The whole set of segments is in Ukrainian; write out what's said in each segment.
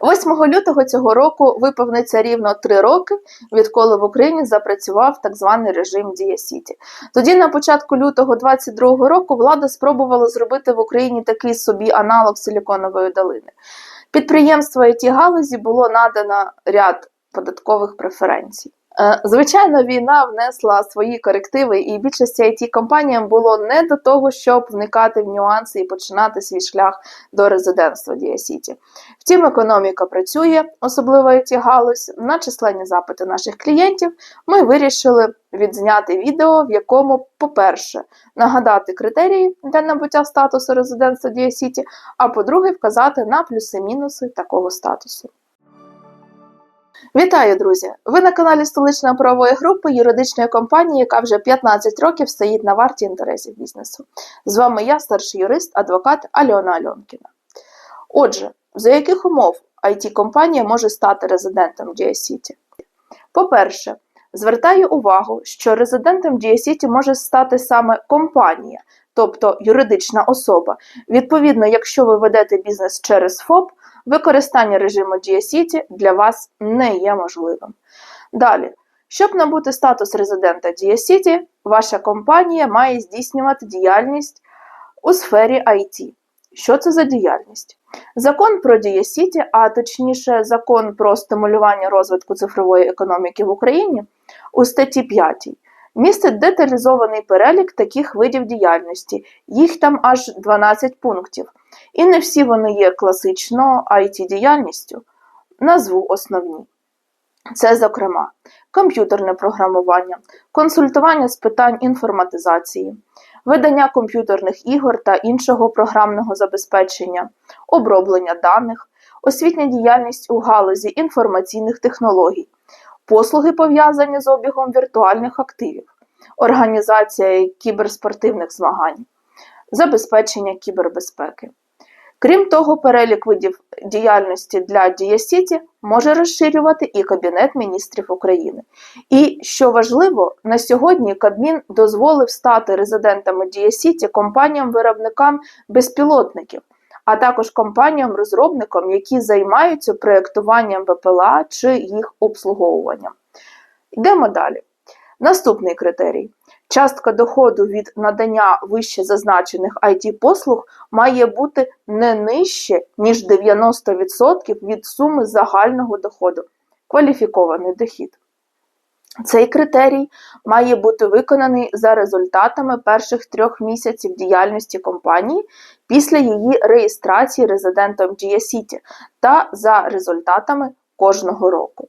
8 лютого цього року виповниться рівно три роки, відколи в Україні запрацював так званий режим Дія Сіті. Тоді, на початку лютого 22 року, влада спробувала зробити в Україні такий собі аналог силіконової долини. Підприємство it галузі було надано ряд податкових преференцій. Е, Звичайно, війна внесла свої корективи, і більшості it компаніям було не до того, щоб вникати в нюанси і починати свій шлях до резидентства Дія Сіті. Втім, економіка працює, особливо it галузь. На численні запити наших клієнтів ми вирішили відзняти відео, в якому, по-перше, нагадати критерії для набуття статусу резидентства Дія Сіті, а по-друге, вказати на плюси-мінуси такого статусу. Вітаю, друзі! Ви на каналі столичної правової групи юридичної компанії, яка вже 15 років стоїть на варті інтересів бізнесу. З вами я, старший юрист, адвокат Альона Альонкіна. Отже, за яких умов it компанія може стати резидентом GSCity? По-перше, звертаю увагу, що резидентом GSCity може стати саме компанія, тобто юридична особа. Відповідно, якщо ви ведете бізнес через ФОП, використання режиму GSCity для вас не є можливим. Далі, щоб набути статус резидента GSCity, ваша компанія має здійснювати діяльність у сфері IT. Що це за діяльність? Закон про DSCity, а точніше, закон про стимулювання розвитку цифрової економіки в Україні у статті 5 містить деталізований перелік таких видів діяльності, їх там аж 12 пунктів. І не всі вони є класично IT-діяльністю. Назву основні. Це, зокрема, комп'ютерне програмування, консультування з питань інформатизації, видання комп'ютерних ігор та іншого програмного забезпечення, оброблення даних, освітня діяльність у галузі інформаційних технологій, послуги пов'язані з обігом віртуальних активів, організація кіберспортивних змагань, забезпечення кібербезпеки. Крім того, перелік видів діяльності для Дієсіті може розширювати і Кабінет міністрів України. І що важливо, на сьогодні Кабмін дозволив стати резидентами Дієсіті компаніям-виробникам безпілотників, а також компаніям-розробникам, які займаються проєктуванням ВПЛА чи їх обслуговуванням. Йдемо далі. Наступний критерій. Частка доходу від надання вище зазначених IT-послуг має бути не нижче, ніж 90% від суми загального доходу, кваліфікований дохід. Цей критерій має бути виконаний за результатами перших трьох місяців діяльності компанії після її реєстрації резидентом GSCity та за результатами кожного року.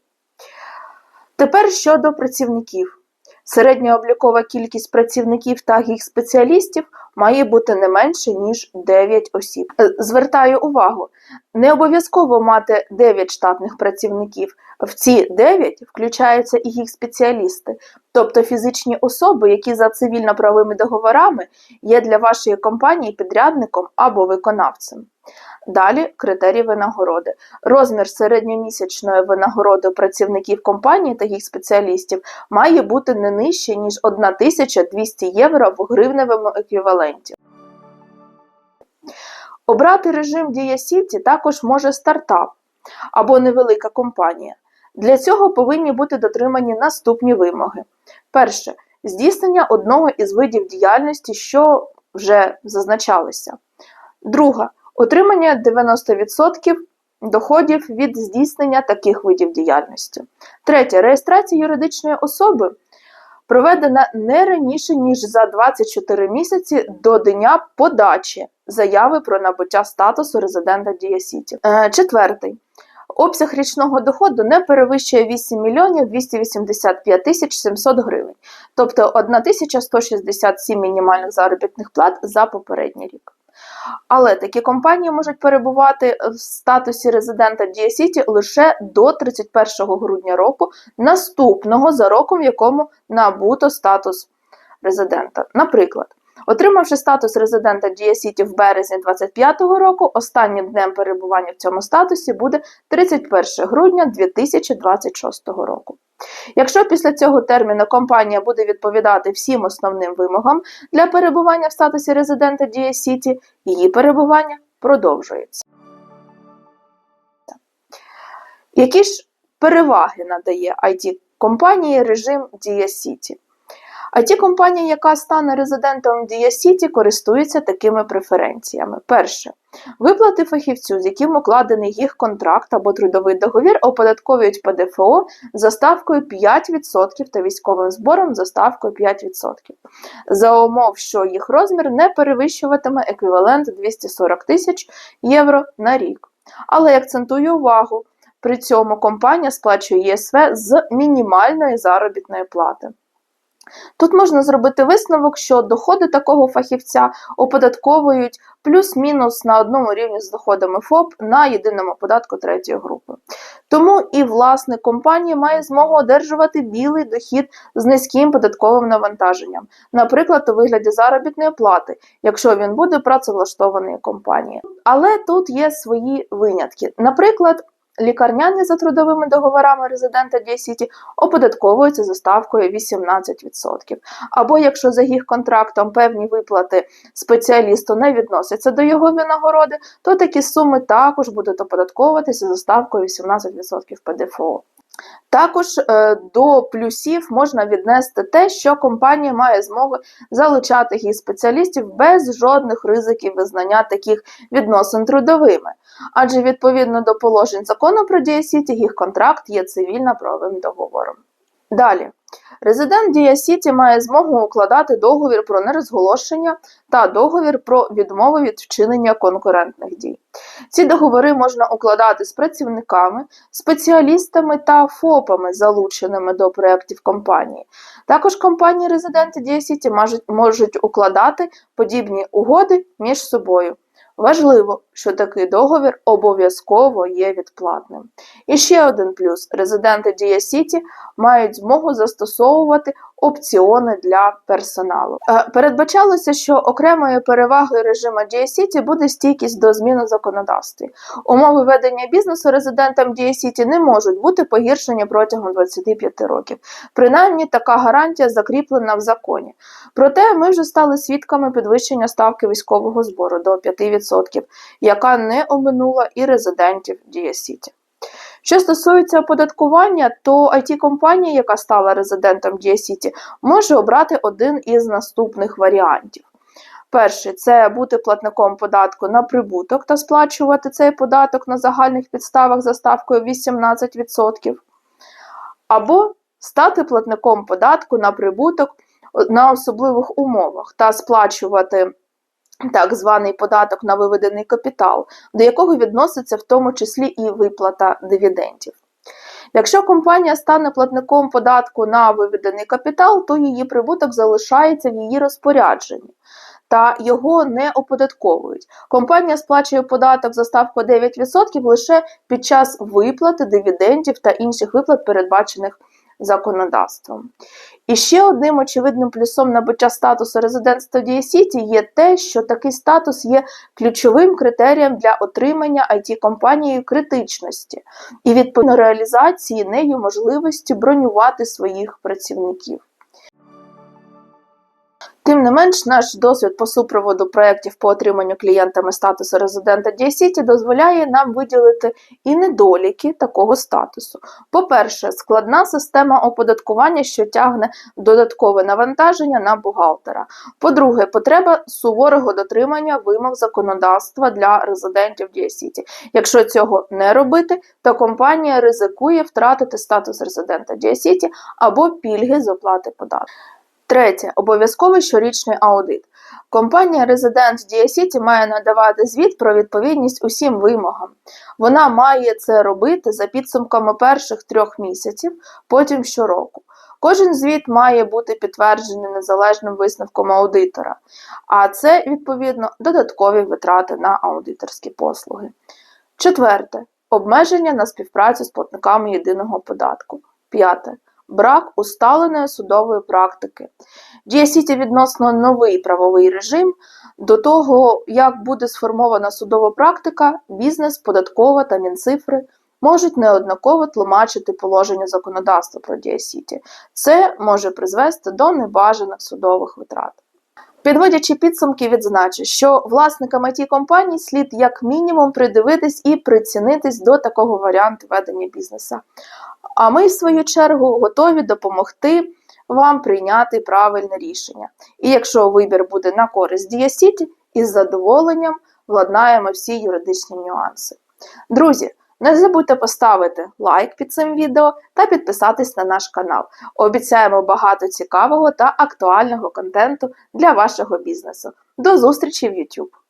Тепер щодо працівників. Середня облікова кількість працівників та їх спеціалістів має бути не менше, ніж 9 осіб. Е, Звертаю увагу, не обов'язково мати 9 штатних працівників. В ці 9 включаються і їх спеціалісти, тобто фізичні особи, які за цивільно-правовими договорами є для вашої компанії підрядником або виконавцем. Далі критерії винагороди. Розмір середньомісячної винагороди працівників компанії та їх спеціалістів має бути не нижче, ніж 1200 євро в гривневому еквіваленті. Обрати режим Дія Сіті також може стартап або невелика компанія. Для цього повинні бути дотримані наступні вимоги. Перше здійснення одного із видів діяльності, що вже зазначалися. Друга отримання 90% доходів від здійснення таких видів діяльності. Третє реєстрація юридичної особи проведена не раніше, ніж за 24 місяці до дня подачі заяви про набуття статусу резидента Дія Сіті. Е, Четвертий. Обсяг річного доходу не перевищує 8 мільйонів 285 тисяч 700 гривень, тобто 1167 мінімальних заробітних плат за попередній рік. Але такі компанії можуть перебувати в статусі резидента Дія Сіті лише до 31 грудня року, наступного за роком, в якому набуто статус резидента. Наприклад, Отримавши статус резидента Дія Сіті в березні 2025 року, останнім днем перебування в цьому статусі буде 31 грудня 2026 року. Якщо після цього терміну компанія буде відповідати всім основним вимогам для перебування в статусі резидента Дія Сіті, її перебування продовжується. Які ж переваги надає it компанії режим Дія Сіті? It компанія яка стане резидентом Дія Сіті, користується такими преференціями. Перше. Виплати фахівцю, з яким укладений їх контракт або трудовий договір, оподатковують ПДФО за ставкою 5% та військовим збором за ставкою 5%. За умов, що їх розмір не перевищуватиме еквівалент 240 тисяч євро на рік. Але я акцентую увагу, при цьому компанія сплачує ЄСВ з мінімальної заробітної плати. Тут можна зробити висновок, що доходи такого фахівця оподатковують плюс-мінус на одному рівні з доходами ФОП на єдиному податку третьої групи. Тому і власник компанії має змогу одержувати білий дохід з низьким податковим навантаженням, наприклад, у вигляді заробітної плати, якщо він буде працевлаштований компанією. Але тут є свої винятки. Наприклад, Лікарняні за трудовими договорами резидента Дія-Сіті оподатковуються за ставкою 18%. Або якщо за їх контрактом певні виплати спеціалісту не відносяться до його винагороди, то такі суми також будуть оподатковуватися за ставкою 18% ПДФО. Також е, до плюсів можна віднести те, що компанія має змогу залучати її спеціалістів без жодних ризиків визнання таких відносин трудовими, адже відповідно до положень закону про дієсіті їх контракт є цивільно-правовим договором. Далі. Резидент Дія Сіті має змогу укладати договір про нерозголошення та договір про відмову від вчинення конкурентних дій. Ці договори можна укладати з працівниками, спеціалістами та ФОПами, залученими до проєктів компанії. Також компанії резиденти Дія Сіті можуть укладати подібні угоди між собою. Важливо, що такий договір обов'язково є відплатним. І ще один плюс: резиденти Дія Сіті мають змогу застосовувати опціони для персоналу. Е, передбачалося, що окремою перевагою режиму Дія буде стійкість до змін у законодавстві. Умови ведення бізнесу резидентам Дія не можуть бути погіршені протягом 25 років. Принаймні, така гарантія закріплена в законі. Проте ми вже стали свідками підвищення ставки військового збору до 5%, яка не оминула і резидентів Дія. Що стосується оподаткування, то it компанія яка стала резидентом Дія Сіті, може обрати один із наступних варіантів. Перший це бути платником податку на прибуток та сплачувати цей податок на загальних підставах за ставкою 18%. Або стати платником податку на прибуток на особливих умовах та сплачувати так званий податок на виведений капітал, до якого відноситься в тому числі і виплата дивідендів. Якщо компанія стане платником податку на виведений капітал, то її прибуток залишається в її розпорядженні. Та його не оподатковують. Компанія сплачує податок за ставку 9% лише під час виплати дивідендів та інших виплат, передбачених законодавством. І ще одним очевидним плюсом набуття статусу резидентства Дія Сіті є те, що такий статус є ключовим критерієм для отримання it компанією критичності і відповідно реалізації нею можливості бронювати своїх працівників. Тим не менш, наш досвід по супроводу проєктів по отриманню клієнтами статусу резидента DSCT дозволяє нам виділити і недоліки такого статусу. По-перше, складна система оподаткування, що тягне додаткове навантаження на бухгалтера. По-друге, потреба суворого дотримання вимог законодавства для резидентів DSCT. Якщо цього не робити, то компанія ризикує втратити статус резидента DSCT або пільги з оплати податків. Третє. Обов'язковий щорічний аудит. Компанія Resident Dia має надавати звіт про відповідність усім вимогам. Вона має це робити за підсумками перших трьох місяців, потім щороку. Кожен звіт має бути підтверджений незалежним висновком аудитора, а це, відповідно, додаткові витрати на аудиторські послуги. Четверте. Обмеження на співпрацю з платниками єдиного податку. П'яте брак усталеної судової практики. Дія Сіті відносно новий правовий режим. До того, як буде сформована судова практика, бізнес, податкова та мінцифри можуть неоднаково тлумачити положення законодавства про Дія Сіті. Це може призвести до небажаних судових витрат. Підводячи підсумки, відзначу, що власникам it компаній слід як мінімум придивитись і прицінитись до такого варіанту ведення бізнесу. А ми, в свою чергу, готові допомогти вам прийняти правильне рішення. І якщо вибір буде на користь Діасіті, із задоволенням владнаємо всі юридичні нюанси. Друзі, не забудьте поставити лайк під цим відео та підписатись на наш канал. Обіцяємо багато цікавого та актуального контенту для вашого бізнесу. До зустрічі в YouTube!